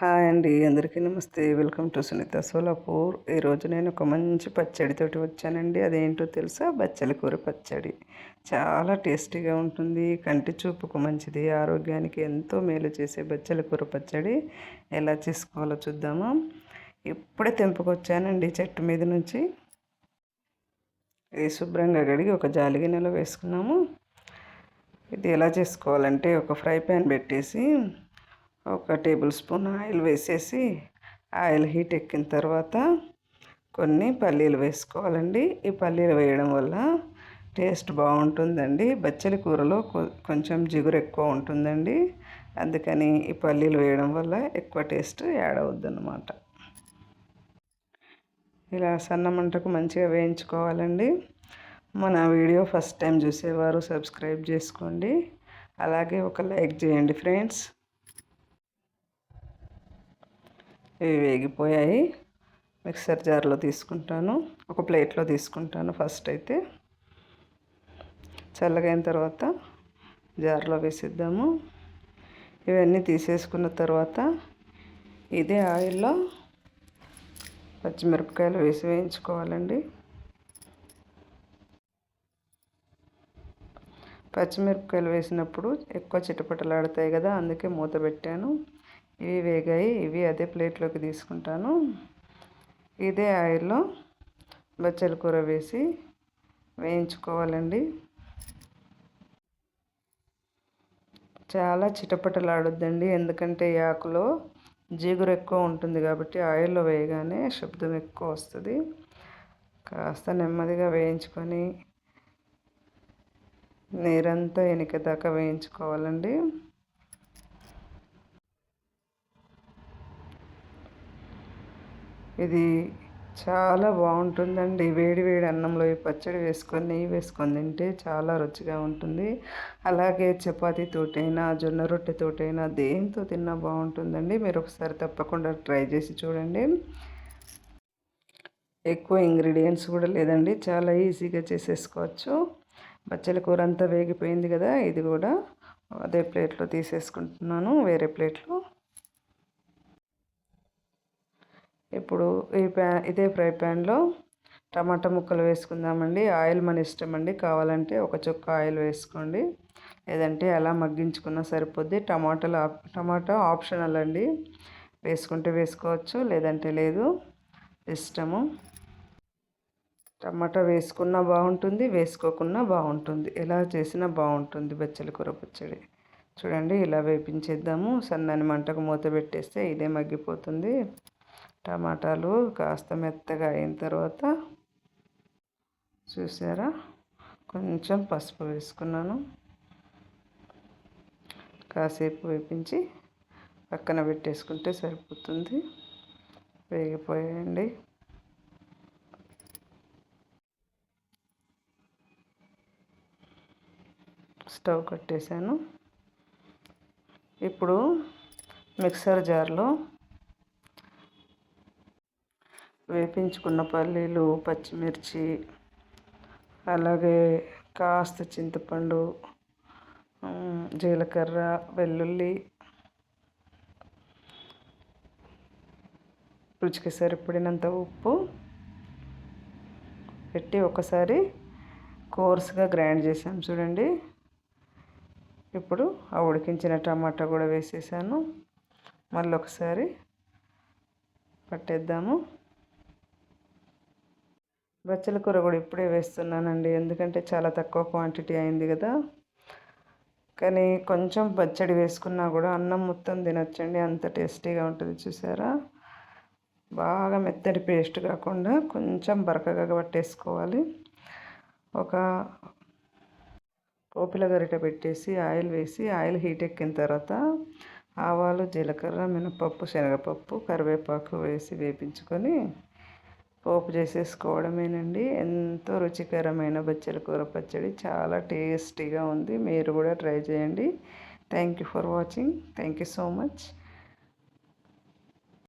Hi అండి అందరికీ నమస్తే. Welcome to Sunitha Solapur. ఈరోజు నేను ఒక మంచి పచ్చడితోటి వచ్చానండి. అదేంటో తెలుసా? బచ్చల కూర పచ్చడి. చాలా టేస్టీగా ఉంటుంది. కంటి చూపుకు మంచిది. ఆరోగ్యానికి ఎంతో మేలు చేసే బచ్చల కూర పచ్చడి. ఎలా చేసుకోవాలో చూద్దాము? ఇప్పుడే తెంపుకొచ్చానండి చెట్టు మీద నుంచి. ఇది శుభ్రంగా కడిగి ఒక జాలి గిన్నెలో వేసుకున్నాము. ఇది ఎలా చేసుకోవాలంటే ఒక ఫ్రై ప్యాన్ పెట్టేసి ఒక టేబుల్ స్పూన్ ఆయిల్ వేసేసి ఆయిల్ హీట్ ఎక్కిన తర్వాత కొన్ని పల్లీలు వేసుకోవాలండి. ఈ పల్లీలు వేయడం వల్ల టేస్ట్ బాగుంటుందండి. బచ్చలి కూరలో కొంచెం జిగురు ఎక్కువ ఉంటుందండి. అందుకని ఈ పల్లీలు వేయడం వల్ల ఎక్కువ టేస్ట్ యాడ్ అవుద్దన్నమాట. ఇలా సన్న మంటకు మంచిగా వేయించుకోవాలండి. మన వీడియో ఫస్ట్ టైం చూసేవారు సబ్స్క్రైబ్ చేసుకోండి. అలాగే ఒక లైక్ చేయండి ఫ్రెండ్స్. ఇవి వేగిపోయాయి. మిక్సర్ జార్లో తీసుకుంటాను. ఒక ప్లేట్లో తీసుకుంటాను ఫస్ట్ అయితే. చల్లగైన తర్వాత జార్లో వేసిద్దాము. ఇవన్నీ తీసేసుకున్న తర్వాత ఇదే ఆయిల్లో పచ్చిమిరపకాయలు వేసి వేయించుకోవాలండి. పచ్చిమిరపకాయలు వేసినప్పుడు ఎక్కువ చిటపటలాడతాయి కదా అందుకే మూత పెట్టాను. ఇవి వేగాయి ఇవి అదే ప్లేట్లోకి తీసుకుంటాను. ఇదే ఆయిల్లో బచ్చల కూర వేసి వేయించుకోవాలండి. చాలా చిటపటలాడొద్దండి ఎందుకంటే ఈ ఆకులో జిగురు ఎక్కువ ఉంటుంది కాబట్టి ఆయిల్లో వేయగానే శబ్దం ఎక్కువ వస్తుంది. కాస్త నెమ్మదిగా వేయించుకొని నీరంతా ఎనిక దాకా వేయించుకోవాలండి. ఇది చాలా బాగుంటుందండి. వేడి వేడి అన్నంలో ఈ పచ్చడి వేసుకొని నెయ్యి వేసుకొని తింటే చాలా రుచిగా ఉంటుంది. అలాగే చపాతీతోటైనా జొన్న రొట్టెతోటైనా దేంతో తిన్నా బాగుంటుందండి. మీరు ఒకసారి తప్పకుండా ట్రై చేసి చూడండి. ఎక్కువ ఇంగ్రీడియంట్స్ కూడా లేదండి. చాలా ఈజీగా చేసేసుకోవచ్చు. బచ్చల కూర అంతా వేగిపోయింది కదా ఇది కూడా అదే ప్లేట్లో తీసేసుకుంటున్నాను. వేరే ప్లేట్లో ఇప్పుడు ఈ ప్యా ఇదే ఫ్రై ప్యాన్లో టమాటా ముక్కలు వేసుకుందామండి. ఆయిల్ మన ఇష్టం అండి. కావాలంటే ఒక చుక్క ఆయిల్ వేసుకోండి. లేదంటే అలా మగ్గించుకున్నా సరిపోద్ది. టమాటాలు టమాటా ఆప్షనల్ అండి. వేసుకుంటే వేసుకోవచ్చు లేదంటే లేదు. ఇష్టము. టమాటా వేసుకున్నా బాగుంటుంది వేసుకోకున్నా బాగుంటుంది. ఎలా చేసినా బాగుంటుంది బచ్చల కూర పచ్చడి. చూడండి ఇలా వేపించేద్దాము. సన్నని మంటకు మూత పెట్టేస్తే ఇదే మగ్గిపోతుంది. టమాటాలు కాస్త మెత్తగా అయిన తర్వాత చూసారా? కొంచెం పసుపు వేసుకున్నాను. కాసేపు వేపించి పక్కన పెట్టేసుకుంటే సరిపోతుంది. వేగిపోయాయండి స్టవ్ కట్టేశాను. ఇప్పుడు మిక్సర్ జార్లో వేపించుకున్న పల్లీలు పచ్చిమిర్చి అలాగే కాస్త చింతపండు జీలకర్ర వెల్లుల్లి రుచికి సరిపడినంత ఉప్పు పెట్టి ఒకసారి కోర్స్గా గ్రైండ్ చేసాం చూడండి. ఇప్పుడు ఆ ఉడికించిన టమాటా కూడా వేసేసాను. మళ్ళీ ఒకసారి పట్టేద్దాము. బచ్చల కూర కూడా ఇప్పుడే వేస్తున్నానండి. ఎందుకంటే చాలా తక్కువ క్వాంటిటీ అయింది కదా. కానీ కొంచెం పచ్చడి వేసుకున్నా కూడా అన్నం మొత్తం తినొచ్చండి. అంత టేస్టీగా ఉంటుంది చూసారా? బాగా మెత్తటి పేస్ట్ కాకుండా కొంచెం బరకగా పట్టేసుకోవాలి. ఒక పోపిల గరిట పెట్టేసి ఆయిల్ వేసి ఆయిల్ హీట్ ఎక్కిన తర్వాత ఆవాలు జీలకర్ర మినపప్పు శనగపప్పు కరివేపాకు వేసి వేపించుకొని పోపు చేసేసుకోవడమేనండి. ఎంతో రుచికరమైన బచ్చల కూర పచ్చడి. చాలా టేస్టీగా ఉంది. మీరు కూడా ట్రై చేయండి. Thank you for watching thank you so much